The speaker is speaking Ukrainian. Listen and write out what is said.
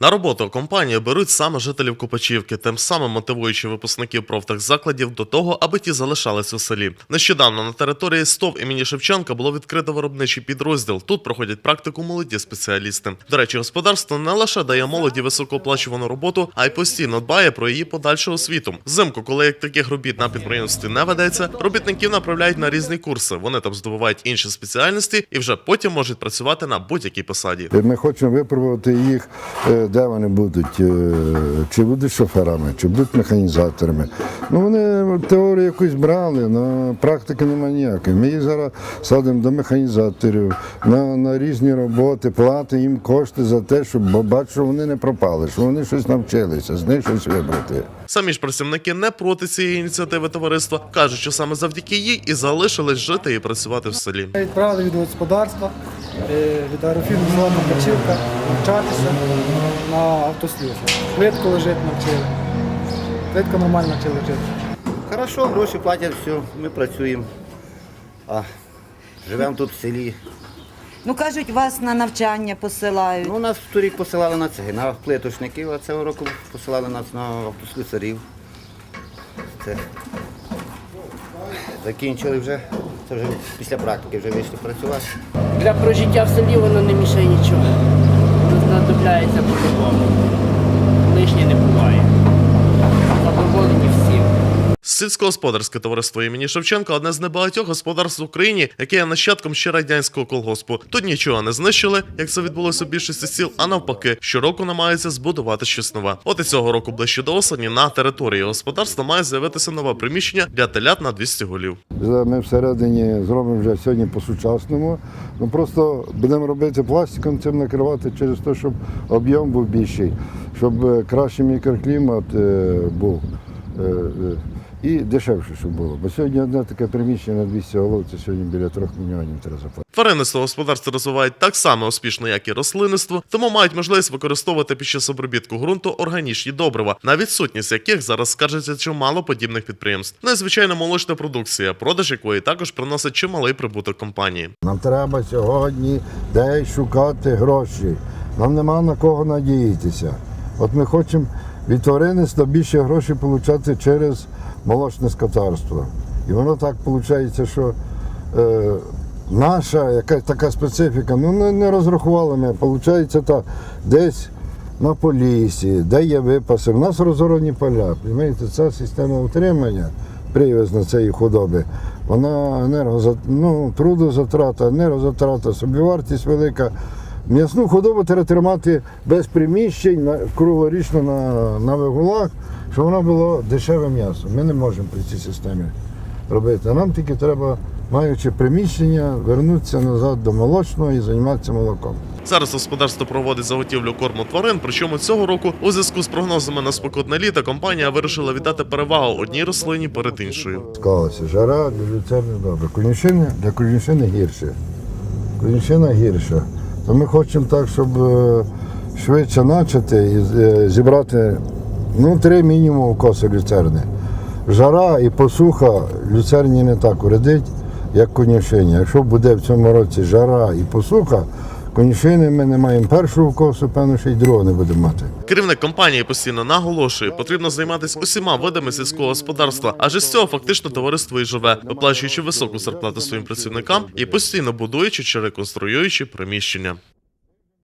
На роботу компанії беруть саме жителів Копачівки, тим самим мотивуючи випускників профтехзакладів до того, аби ті залишались у селі. Нещодавно на території СТОВ імені Шевченка було відкрито виробничий підрозділ. Тут проходять практику молоді спеціалісти. До речі, господарство не лише дає молоді високооплачувану роботу, а й постійно дбає про її подальшу освіту. Взимку, коли як таких робіт на підприємстві не ведеться, робітників направляють на різні курси. Вони там здобувають інші спеціальності і вже потім можуть працювати на будь-якій посаді. Ми хочемо випробувати їх, е, де вони будуть, е, чи будуть шоферами, чи будуть механізаторами. Ну вони теорію якусь брали, але практики немає ніякої. Ми їх зараз садимо до механізаторів на, на різні роботи, платимо їм кошти за те, щоб бачу, що вони не пропали, що вони щось навчилися, з них щось вибрати. Самі ж працівники не проти цієї ініціативи товариства кажуть, що саме завдяки їй і залишились жити і працювати в селі. Відправили від господарства, е, від аерофірми Качівка» навчатися на автослюсі. Швидко лежить навчили. Швидко нормально навчили жити. Хорошо, гроші платять, все, ми працюємо. А живемо тут в селі. Ну кажуть, вас на навчання посилають. Ну, нас в торік посилали на це, на плиточників, а цього року посилали нас на автослюсарів. Це закінчили вже. Це вже після практики вже вийшли працювати. Для прожиття в селі воно не мішає нічого. Воно знадобляється по-любому. Лишнє не Сільськогосподарське товариство імені Шевченка одне з небагатьох господарств в Україні, яке є нащадком ще радянського колгоспу. Тут нічого не знищили, як це відбулося в більшості сіл, а навпаки, щороку намагаються збудувати щось нове. От і цього року ближче до осені на території господарства має з'явитися нове приміщення для телят на 200 голів. Ми всередині зробимо вже сьогодні по-сучасному. Ну просто будемо робити пластиком, цим накривати через те, щоб об'єм був більший, щоб е, кращий мікроклімат е, був. І дешевше, щоб було. Бо сьогодні одне таке приміщення на 200 голов, це сьогодні біля 3 мільйонів треба заплатити. Тваринництво господарства розвивають так само успішно, як і рослинництво, тому мають можливість використовувати під час обробітку ґрунту органічні добрива, на відсутність яких зараз скаржиться чимало подібних підприємств. Ну і звичайно молочна продукція, продаж якої також приносить чималий прибуток компанії. Нам треба сьогодні десь шукати гроші. Нам нема на кого надіятися. От ми хочемо від тваринництва більше грошей отримати через молочне скотарство. І воно так виходить, що е, наша якась така специфіка, ну не, не розрахували ми. Виходить так, десь на полісі, де є випаси. У нас розорені поля. Розумієте, ця система утримання привезна цієї худоби. Вона енергозат... ну, трудозатрата, енергозатрата, собівартість велика. М'ясну худобу треба тримати без приміщень на, круглорічно на, на вигулах, щоб воно було дешеве м'ясо. Ми не можемо при цій системі робити. А нам тільки треба, маючи приміщення, вернутися назад до молочного і займатися молоком. Зараз господарство проводить заготівлю корму тварин. Причому цього року, у зв'язку з прогнозами на спекотне літо, компанія вирішила віддати перевагу одній рослині перед іншою. Склалася жара, для люцерни добре. Конюшини для конюшини гірше. Конюшина гірша. То ми хочемо так, щоб е, швидше почати і е, зібрати ну, три мінімум коси люцерни. Жара і посуха люцерні не так уредить, як конюшині. Якщо буде в цьому році жара і посуха, конюшини ми не маємо першого косу, певно, ще й другого не будемо мати. Керівник компанії постійно наголошує, потрібно займатися усіма видами сільського господарства, адже з цього фактично товариство і живе, виплачуючи високу зарплату своїм працівникам і постійно будуючи чи реконструюючи приміщення.